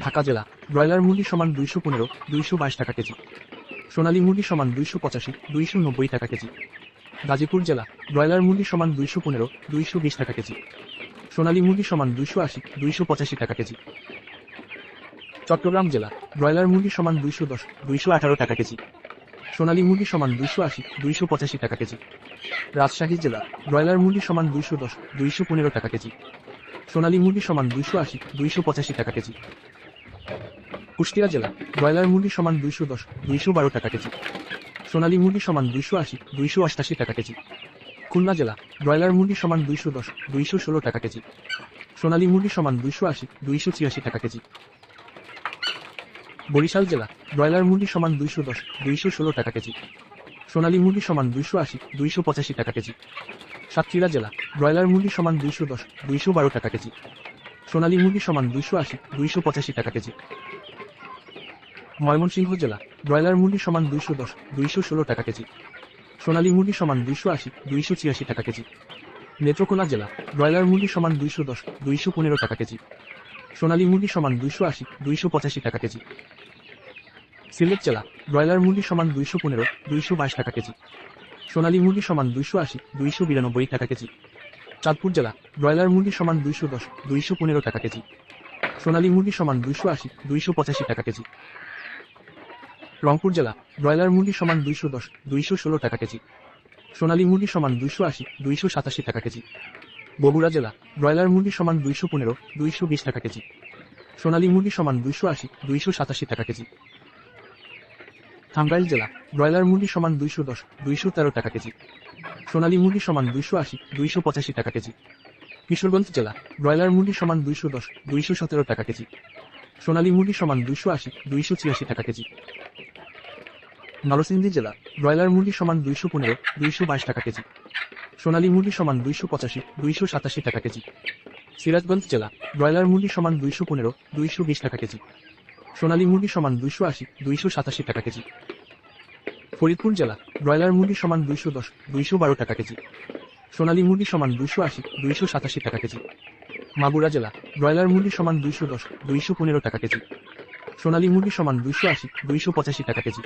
ঢাকা জেলা, ব্রয়লার মুরগি সমান দুইশো পনেরো, দুইশো বাইশ টাকা কেজি। সোনালী মুরগি সমান দুইশো পঁচাশি, দুইশো নব্বই টাকা কেজি। গাজীপুর জেলা, ব্রয়লার মুরগি সমান দুইশো পনেরো, দুইশো বিশ টাকা কেজি। সোনালী মুরগি সমান দুইশো আশি, দুইশো পঁচাশি টাকা কেজি। চট্টগ্রাম জেলা, ব্রয়লার মুরগি সমান দুইশো দশ, দুইশো আঠারো টাকা কেজি। সোনালী মুরগি সমান দুইশো আশি, দুইশো পঁচাশি টাকা কেজি। রাজশাহী জেলা, ব্রয়লার মুরগি সমান দুইশো দশ, দুইশো পনেরো টাকা কেজি। সোনালী মুরগি সমান দুইশো আশি, দুইশো পঁচাশি টাকা কেজি। কুষ্টিয়া জেলা, ব্রয়লার মুরগি সমান দুইশো দশ, দুইশো বারো টাকা কেজি। সোনালী মুরগি সমান দুইশো আশি, দুইশো অষ্টাশি টাকা কেজি। খুলনা জেলা, ব্রয়লার মুরগি সমান দুইশো দশ, দুইশো ষোলো টাকা কেজি। সোনালী মুরগি সমান দুইশো আশি, দুইশো ছিয়াশি টাকা কেজি। বরিশাল জেলা, ব্রয়লার মুরগি সমান দুইশো দশ, দুইশো ষোলো টাকা কেজি। সোনালী মুরগি সমান দুইশো আশি, দুইশো পঁচাশি টাকা কেজি। সাতক্ষীরা জেলা, ব্রয়লার মুরগি সমান দুইশো দশ, দুইশো বারো টাকা কেজি। সোনালী মুরগি সমান দুইশো আশি, দুইশো পঁচাশি টাকা কেজি। ময়মনসিংহ জেলা, ব্রয়লার মুরগি সমান দুইশো দশ, দুইশো ষোলো টাকা কেজি। সোনালী মুরগি সমান দুইশো আশি, দুইশো ছিয়াশি টাকা কেজি। নেত্রকোনা জেলা, ব্রয়লার মুরগি সমান দুইশো দশ, দুইশো পনেরো টাকা কেজি। সোনালী মুরগি সমান দুইশো আশি, দুইশো পঁচাশি টাকা কেজি। সিলেট জেলা, ব্রয়লার মুরগি সমান দুইশো পনেরো, দুইশো বাইশ টাকা কেজি। সোনালী মুরগি সমান দুইশো আশি, দুইশো বিরানব্বই টাকা কেজি। চাঁদপুর জেলা, ব্রয়লার মুরগি সমান দুইশো দশ, দুইশো পনেরো টাকা কেজি। সোনালী মুরগি সমান দুইশো আশি, দুইশো পঁচাশি টাকা কেজি। রংপুর জেলা, ব্রয়লার মুরগি সমান দুইশো দশ, দুইশো ষোলো টাকা কেজি। সোনালী মুরগি সমান দুইশো আশি, দুইশো সাতাশি টাকা কেজি। বগুড়া জেলা, ব্রয়লার মুরগি সমান দুইশো পনেরো, দুইশো বিশ টাকা কেজি। সোনালী মুরগি সমান দুইশো আশি, দুইশো সাতাশি টাকা কেজি। টাঙ্গাইল জেলা, ব্রয়লার মুরগি সমান দুইশো দশ, দুইশো তেরো টাকা কেজি। সোনালী মুরগি সমান দুইশো আশি, দুইশো পঁচাশি টাকা কেজি। কিশোরগঞ্জ জেলা, ব্রয়লার মুরগি সমান দুইশো দশ, দুইশো সতেরো টাকা কেজি। সোনালী মুরগি সমান দুইশো আশি, দুইশো ছিয়াশি টাকা কেজি। নরসিংদী জেলা, ব্রয়লার মুরগি সমান দুইশো পনেরো, দুইশো বাইশ টাকা কেজি। সোনালী মুরগি সমান দুইশো পঁচাশি, দুইশো সাতাশি টাকা কেজি। সিরাজগঞ্জ জেলা, ব্রয়লার মুরগি সমান দুইশো পনেরো, দুইশো বিশ টাকা কেজি। সোনালী মুরগি সমান দুইশো আশি, দুইশো সাতাশি টাকা কেজি। ফরিদপুর জেলা, ব্রয়লার মুরগি সমান দুইশো দশ, দুইশো বারো টাকা কেজি। সোনালী মুরগি সমান দুইশো আশি, দুইশো সাতাশি টাকা কেজি। মাগুরা জেলা, ব্রয়লার মুরগি সমান দুইশো দশ, দুইশো পনেরো টাকা কেজি। সোনালী মুরগি সমান দুইশো আশি, দুইশো পঁচাশি টাকা কেজি।